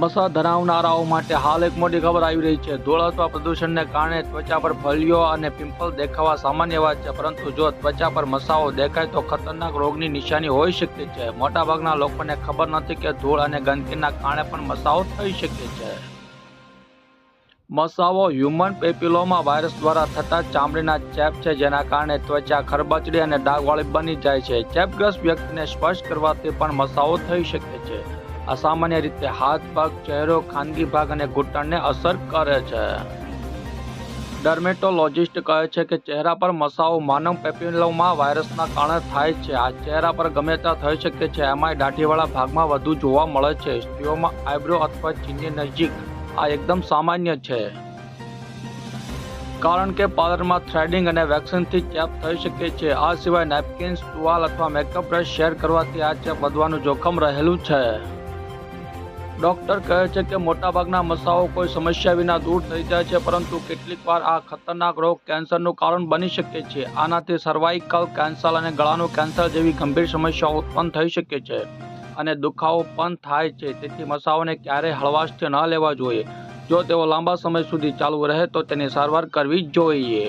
મસા ધરાવનારાઓ માટે હાલ એક મોટી ખબર આવી રહી છે. ધૂળ અથવા પ્રદૂષણને કારણે ત્વચા પર ફલિયો અને પિમ્પલ દેખાવા સામાન્ય વાત છે, પરંતુ જો ત્વચા પર મસાઓ દેખાય તો ખતરનાક રોગની નિશાની હોઈ શકે છે. મોટાભાગના લોકોને ખબર નથી કે ધૂળ અને ગંદકીના કારણે પણ મસાઓ થઈ શકે છે. મસાઓ હ્યુમન પેપિલોમા વાયરસ દ્વારા થતા ચામડીના ચેપ છે, જેના કારણે ત્વચા ખરબચડી અને ડાઘવાળી બની જાય છે. ચેપગ્રસ્ત વ્યક્તિને સ્પર્શ કરવાથી પણ મસાઓ થઈ શકે છે. આ સામાન્ય રીતે હાથ પગ ચહેરો, ખાનગી ભાગ અને ઘૂંટણને અસર કરે છે. ડર્મેટોલોજિસ્ટ કહે છે કે ચહેરા પર મસાઓ માનવ પેપિલોમા વાયરસના કારણે થાય છે. આ ચહેરા પર ગમે ત્યાં થઈ શકે છે. એમાંય દાઢીવાળા ભાગમાં વધુ જોવા મળે છે. સ્ત્રીઓમાં આઈબ્રો અથવા ચીનની નજીક આ એકદમ સામાન્ય છે. કારણ કે પાર્લરમાં થ્રેડિંગ અને વેક્સિનથી ચેપ થઈ શકે છે. આ સિવાય નેપકિન્સ, ટુવાલ અથવા મેકઅપ બ્રશ શેર કરવાથી આ ચેપ વધવાનું જોખમ રહેલું છે. ડોક્ટર કહે છે કે મોટાભાગના મસાઓ કોઈ સમસ્યા વિના દૂર થઈ જાય છે, પરંતુ કેટલીક વાર આ ખતરનાક રોગ કેન્સરનું કારણ બની શકે છે. આનાથી સર્વાઇકલ કેન્સર અને ગળાનું કેન્સર જેવી ગંભીર સમસ્યાઓ ઉત્પન્ન થઈ શકે છે અને દુખાવો પણ થાય છે. તેથી મસાઓને ક્યારેય હળવાશથી ન લેવા જોઈએ. જો તેઓ લાંબા સમય સુધી ચાલુ રહે તો તેની સારવાર કરવી જોઈએ.